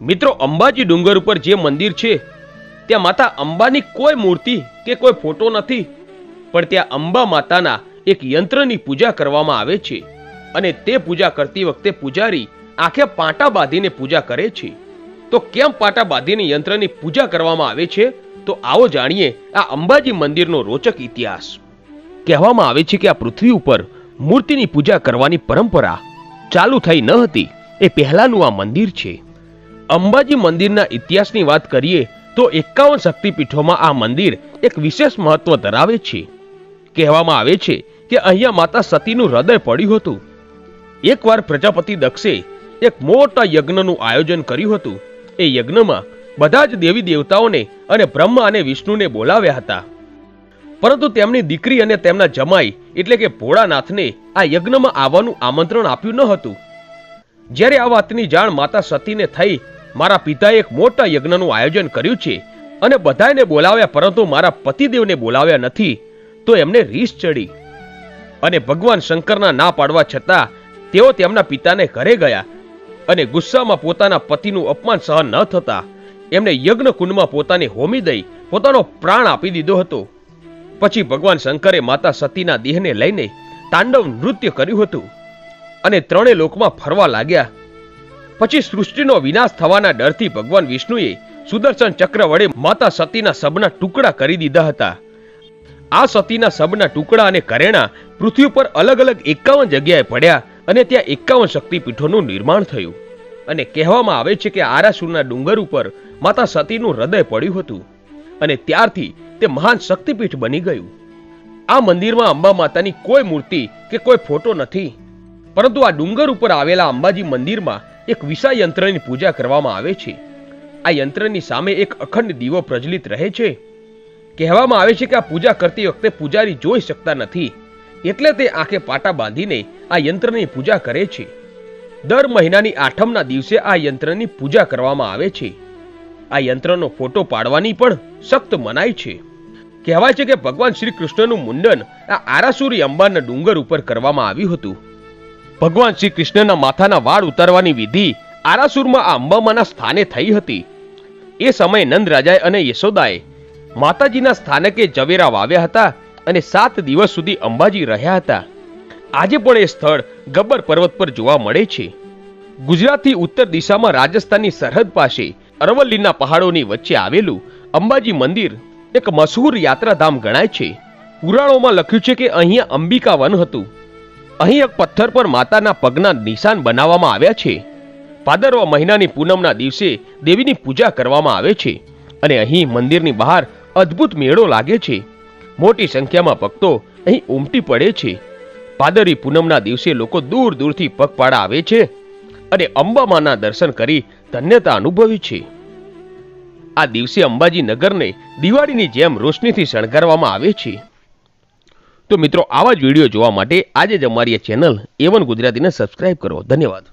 મિત્રો, અંબાજી ડુંગર ઉપર જે મંદિર છે, ત્યાં માતા અંબાની કોઈ મૂર્તિ કે કોઈ ફોટો નથી, પણ ત્યાં અંબા માતાના એક યંત્રની પૂજા કરવામાં આવે છે અને તે પૂજા કરતી વખતે પૂજારી આંખે પાટા બાંધીને પૂજા કરે છે. તો કેમ પાટા બાંધીને યંત્રની પૂજા કરવામાં આવે છે? તો આવો જાણીએ આ અંબાજી મંદિરનો રોચક ઇતિહાસ. કહેવામાં આવે છે કે આ પૃથ્વી ઉપર મૂર્તિની પૂજા કરવાની પરંપરા ચાલુ થઈ ન હતી. એ પહેલાનું આ મંદિર છે. અંબાજી મંદિરના ઇતિહાસની વાત કરીએ, તો એકાવન શક્તિપીઠોમાં આ મંદિર એક વિશેષ મહત્વ ધરાવે છે. કહેવામાં આવે છે કે અહીંયા માતા સતીનું હૃદય પડ્યું હતું. એકવાર પ્રજાપતિ દક્ષે એક મોટા યજ્ઞનું આયોજન કર્યું હતું. એ યજ્ઞમાં બધા જ દેવી દેવતાઓને અને બ્રહ્મા અને વિષ્ણુને બોલાવ્યા હતા. પરંતુ તેમની દીકરી અને તેમના જમાઈ, એટલે કે ભોળાનાથને આ યજ્ઞમાં આવવાનું આમંત્રણ આપ્યું ન હતું. જ્યારે આ વાતની જાણ માતા સતીને થઈ મારા પિતાએ એક મોટા યજ્ઞનું આયોજન કર્યું છે અને બધાને બોલાવ્યા પરંતુ મારા પતિદેવને બોલાવ્યા નથી, તો એમને રીસ ચડી. અને ભગવાન શંકરના ના પાડવા છતાં તેઓ તેમના પિતાને ઘરે ગયા અને ગુસ્સામાં પોતાના પતિનું અપમાન સહન ન થતા એમને યજ્ઞ કુંડમાં પોતાને હોમી દઈ પોતાનો પ્રાણ આપી દીધો હતો. પછી ભગવાન શંકરે માતા સતીના દેહને લઈને તાંડવ નૃત્ય કર્યું હતું અને ત્રણે લોકમાં ફરવા લાગ્યા. પછી સૃષ્ટિનો વિનાશ થવાના ડરથી ભગવાન વિષ્ણુએ સુદર્શન ચક્ર વડે માતા સતીના સબના ટુકડા કરી દીધા હતા. આ સતીના સબના ટુકડા અને કરેણા પૃથ્વી પર અલગ અલગ એકાવન જગ્યાએ પડ્યા અને ત્યાં એકાવન શક્તિપીઠોનું નિર્માણ થયું. અને કહેવામાં આવે છે કે આરાસુરના ડુંગર ઉપર માતા સતીનું હૃદય પડ્યું હતું અને ત્યારથી તે મહાન શક્તિપીઠ બની ગયું. આ મંદિરમાં અંબા માતાની કોઈ મૂર્તિ કે કોઈ ફોટો નથી. પરંતુ આ ડુંગર ઉપર આવેલા અંબાજી મંદિરમાં એક વિશા યંત્રની પૂજા કરવામાં આવે છે. આ યંત્રની સામે એક અખંડ દીવો પ્રજ્વલિત રહે છે. કહેવામાં આવે છે કે આ પૂજા કરતી વખતે પૂજારી જોઈ શકતા નથી. એટલે તે આંખે પાટા બાંધીને આ યંત્રની પૂજા કરે છે. દર મહિનાની આઠમના દિવસે આ યંત્રની પૂજા કરવામાં આવે છે. આ યંત્રનો ફોટો પાડવાની પણ સખ્ત મનાય છે. કહેવાય છે કે ભગવાન શ્રી કૃષ્ણનું મુંડન આ આરાસુરી અંબાના ડુંગર ઉપર કરવામાં આવ્યું હતું. ભગવાન શ્રી કૃષ્ણના માથાના વાળ ઉતારવાની વિધિ આરાસુરમાં આ અંબામાના સ્થાને થઈ હતી. એ સમયે નંદ રાજાએ અને યશોદાએ માતાજીના સ્થાનકે જવેરા વાવ્યા હતા અને સાત દિવસ સુધી અંબાજી રહ્યા હતા. આજે પણ એ સ્થળ ગબ્બર પર્વત પર જોવા મળે છે. ગુજરાતથી ઉત્તર દિશામાં રાજસ્થાનની સરહદ પાસે અરવલ્લીના પહાડોની વચ્ચે આવેલું અંબાજી મંદિર એક મશહૂર યાત્રાધામ ગણાય છે. પુરાણોમાં લખ્યું છે કે અહીંયા અંબિકા વન હતું. અહીં એક પથ્થર પર માતાના પગના નિશાન બનાવવામાં આવ્યા છે. ભાદરવા મહિનાની પૂનમના દિવસે દેવીની પૂજા કરવામાં આવે છે અને અહીં મંદિરની બહાર અદ્ભુત મેળો લાગે છે. મોટી સંખ્યામાં ભક્તો અહીં ઉમટી પડે છે. પાદરી પૂનમના દિવસે લોકો દૂર દૂરથી પગપાળા આવે છે અને અંબામાના દર્શન કરી ધન્યતા અનુભવે છે. આ દિવસે અંબાજી નગરને દિવાળીની જેમ રોશનીથી શણગારવામાં આવે છે. તો મિત્રો આવા જ વીડિયો જોવા માટે આજે જ અમારી ચેનલ એવન ગુજરાતીને સબસ્ક્રાઇબ કરો. ધન્યવાદ.